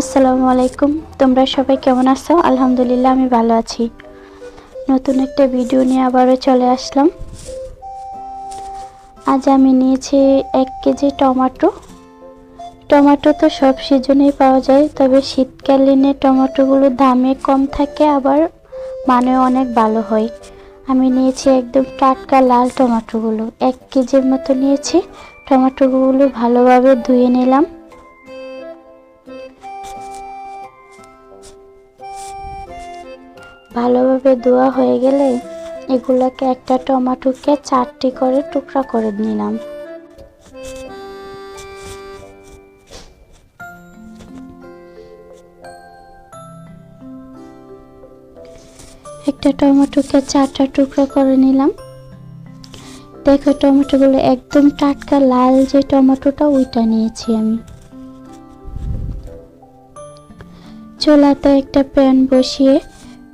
আসসালামু আলাইকুম। তোমরা সবাই কেমন আছো? আলহামদুলিল্লাহ, আমি ভালো আছি। নতুন একটা ভিডিও নিয়ে আবারও চলে আসলাম। আজ আমি নিয়েছি এক কেজি টমেটো। টমেটো তো সব সিজনেই পাওয়া যায়, তবে শীতকালীনে টমেটোগুলো দামে কম থাকে, আবার মানে অনেক ভালো হয়। আমি নিয়েছি একদম টাটকা লাল টমেটোগুলো। এক কেজির মতো নিয়েছি। টমেটোগুলো ভালোভাবে ধুয়ে নিলাম। ভালোভাবে ধোয়া হয়ে গেলে এগুলোকে একটা টমাটোকে চারটি করে টুকরা করে নিলাম। একটা টমেটোকে চারটা টুকরা করে নিলাম। দেখো টমেটোগুলো একদম টাটকা লাল যে টমেটোটা, ওইটা নিয়েছি আমি। চোলাতে একটা প্যান বসিয়ে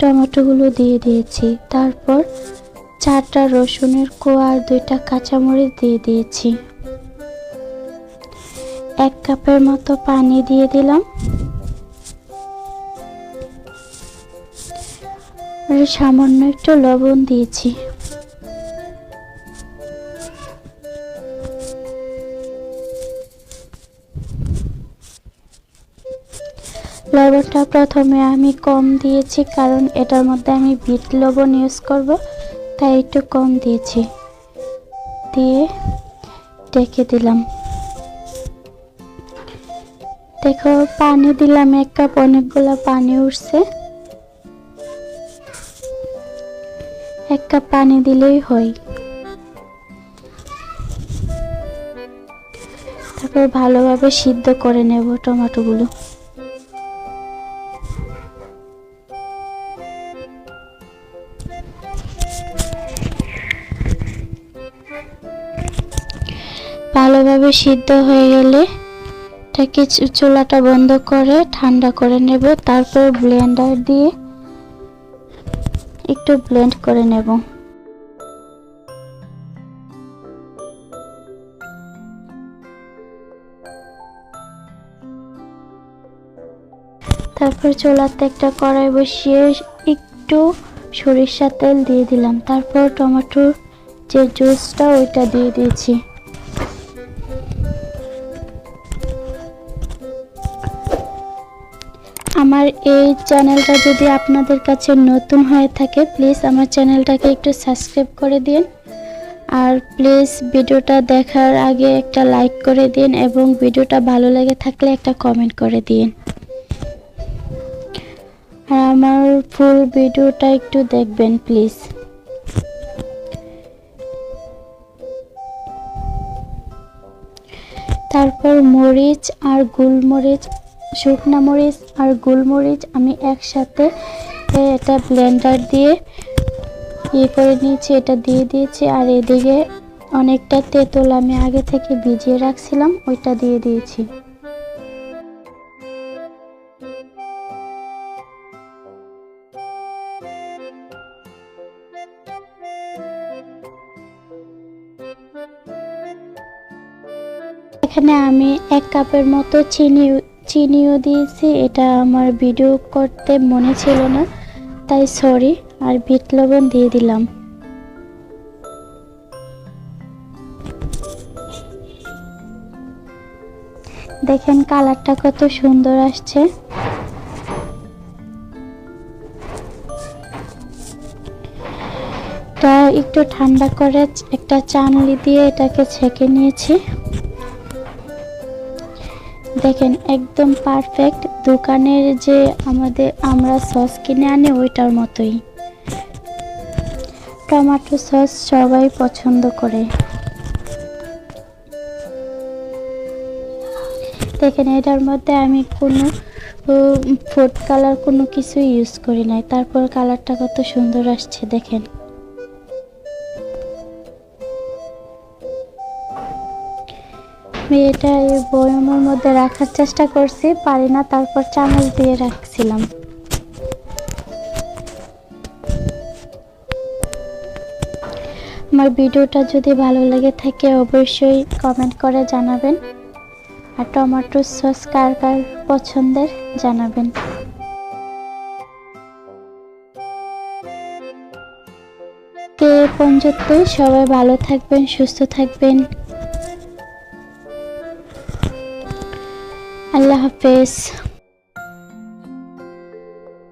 টমেটোগুলো দিয়ে দিয়েছি। তারপর চারটা রসুনের কোয়া আর দুইটা কাঁচামরিচ দিয়ে দিয়েছি। এক কাপের মতো পানি দিয়ে দিলাম। আর সামান্য একটু লবণ দিয়েছি। লবণটা প্রথমে আমি কম দিয়েছি, কারণ এটার মধ্যে আমি বিট লবণ ইউজ করব, তাই একটু কম দিয়েছি। দিয়ে ডেকে দিলাম। দেখো, পানি দিলাম, এক কাপ অনেকগুলো পানি উঠছে। এক কাপ পানি দিলেই হয়। তারপর ভালোভাবে সিদ্ধ করে নেব টমেটোগুলো। ভালোভাবে সিদ্ধ হয়ে গেলে এটাকে চুলাটা বন্ধ করে ঠান্ডা করে নেব। তারপর ব্লেন্ডার দিয়ে একটু ব্লেন্ড করে নেব। তারপর চুলাতে একটা কড়াই বসিয়ে একটু সরিষার তেল দিয়ে দিলাম। তারপর টমেটোর যে জুসটা ওইটা দিয়ে দিয়েছি। আমার এই চ্যানেলটা যদি আপনাদের কাছে নতুন হয়ে থাকে প্লিজ আমার চ্যানেলটাকে একটু সাবস্ক্রাইব করে দিন। আর প্লিজ ভিডিওটা দেখার আগে একটা লাইক করে দিন এবং ভিডিওটা ভালো লেগে থাকলে একটা কমেন্ট করে দিন। আর আমার ফুল ভিডিওটা একটু দেখবেন প্লিজ তারপর মরিচ আর গোলমরিচ শুকনা মরিচ আর গোলমরিচ আমি একসাথে এটা ব্লেন্ডার দিয়ে ইয়ে করে নিয়েছি, এটা দিয়ে দিয়েছি আর এদিকে অনেকটা তেঁতুল আমি আগে থেকে ভিজিয়ে রাখছিলাম, ওইটা দিয়ে দিয়েছি। এখানে আমি এক কাপের মতো চিনি চিনিও দিয়েছি, এটা আমার ভিডিও করতে মনে ছিল না, তাই সরি আর বিট লবণ দিয়ে দিলাম। দেখেন কালারটা কত সুন্দর আসছে। এটা একটু ঠান্ডা করে একটা চানলি দিয়ে এটাকে ছেঁকে নিয়েছি। দেখেন একদম পারফেক্ট দোকানের যে আমাদের আমরা সস কিনে আনি ওইটার মতোই। টমেটো সস সবাই পছন্দ করে। দেখেন এটার মধ্যে আমি কোনো ফুড কালার কোনো কিছু ইউজ করি নাই। তারপর কালারটা কত সুন্দর আসছে দেখেন। আমি এটা এই বয়মের মধ্যে রাখার চেষ্টা করছি, পারি না, তারপর চামচ দিয়ে রাখছিলাম। আমার ভিডিওটা যদি ভালো লেগে থাকে, অবশ্যই কমেন্ট করে জানাবেন। আর টমেটোর সস কার কার পছন্দের, জানাবেন। কে পর্যন্ত সবাই ভালো থাকবেন, সুস্থ থাকবেন। আল্লাহ হাফেজ।